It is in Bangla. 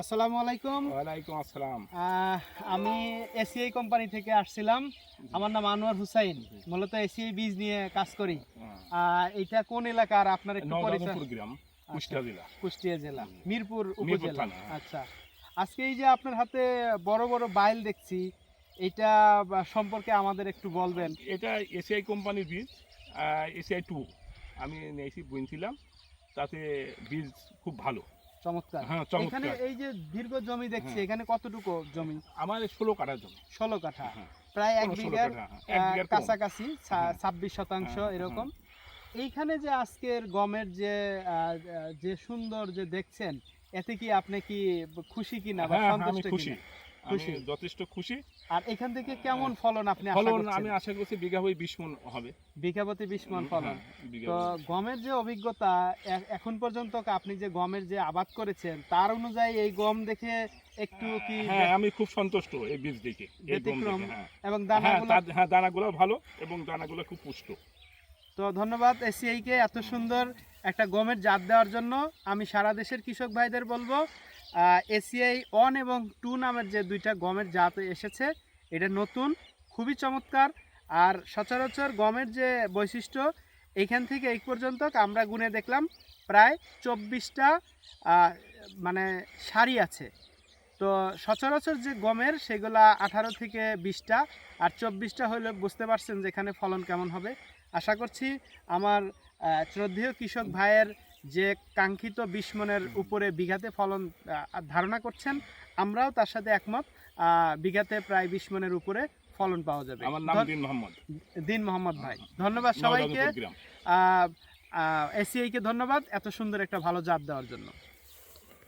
আসসালামু আলাইকুম। ওয়ালাইকুম আসসালাম। আমি এসিআই কোম্পানি থেকে আসছিলাম। আমার নাম আনোয়ার হুসাইন। মূলত এসিআই বীজ নিয়ে কাজ করি। এটা কোন এলাকার? আপনার একটু পরিচয়। গ্রাম কুষ্টিয়া জেলা। কুষ্টিয়া জেলা। মিরপুর উপজেলা। হ্যাঁ। আচ্ছা। আজকে এই যে আপনার হাতে বড় বড় বাইল দেখছি এটা সম্পর্কে আমাদের একটু বলবেন। এটা এসিআই কোম্পানির বীজ এসিআই টু আমি নিয়েছি বুনছিলাম। তাতে বীজ খুব ভালো। চমৎকার। হ্যাঁ এখানে চমৎকার এই যে দীর্ঘ জমি দেখছি হ্যাঁ। এখানে কতটুকু জমি? আমার ষোলো কাঠা জমি। ষোলো কাঠা। হ্যাঁ, প্রায় এক ষোলো বিঘার কাঠা, হ্যাঁ, এক আহ, বিঘার কম। কাছাকাছি ছা-। ছাব্বিশ শতাংশ হ্যাঁ, এরকম। এইখানে যে আজকের গমের যে আহ, আহ, যে সুন্দর যে দেখছেন এতে কি আপনি কি খুশি কিনা বা হ্যাঁ হ্যাঁ, আমি সন্তুষ্ট খুশি। কিনা আমি। যথেষ্ট খুশি। আর এখান থেকে কেমন ফলন আপনি ফলন আমি আশা করছি বিঘা হয়ে বিশ মন হবে। বিঘাপতি বিশ মন ফলন। হ্যাঁ, তো হয়ে। গমের যে অভিজ্ঞতা এখন পর্যন্ত আপনি যে গমের যে আবাদ করেছেন তার অনুযায়ী এই গম দেখে একটু কি হ্যাঁ আমি খুব সন্তুষ্ট এই বীজ দেখে ব্যতিক্রম হ্যাঁ। এবং হ্যাঁ দানাগুলো হ্যাঁ দানাগুলো ভালো এবং দানাগুলো খুব পুষ্ট। তো ধন্যবাদ এসিআই কে এত সুন্দর একটা গমের জাত দেওয়ার জন্য। আমি সারা দেশের কৃষক ভাইদের বলব এসিআই ওয়ান এবং টু নামের যে দুইটা গমের জাত এসেছে, এটা নতুন, খুবই চমৎকার। আর সচরাচর গমের যে বৈশিষ্ট্য এইখান থেকে এই পর্যন্ত আমরা গুনে দেখলাম প্রায় চব্বিশটা মানে সারি আছে। তো সচরাচর যে গমের, সেগুলা আঠারো থেকে বিশটা, আর চব্বিশটা হলে বুঝতে পারছেন যে এখানে ফলন কেমন হবে। আশা করছি আমার শ্রদ্ধেয় কৃষক ভাইয়ের যে কাঙ্ক্ষিত বিশ মনের উপরে বিঘাতে ফলন ধারণা করছেন আমরাও তার সাথে একমত আহ, বিঘাতে প্রায় বিশ মনের উপরে ফলন পাওয়া যাবে। আমার নাম দিন মোহাম্মদ। দিন মোহাম্মদ ভাই। ধন্যবাদ সবাইকে। এসিআই কে ধন্যবাদ এত সুন্দর একটা ভালো জাত দেওয়ার জন্য।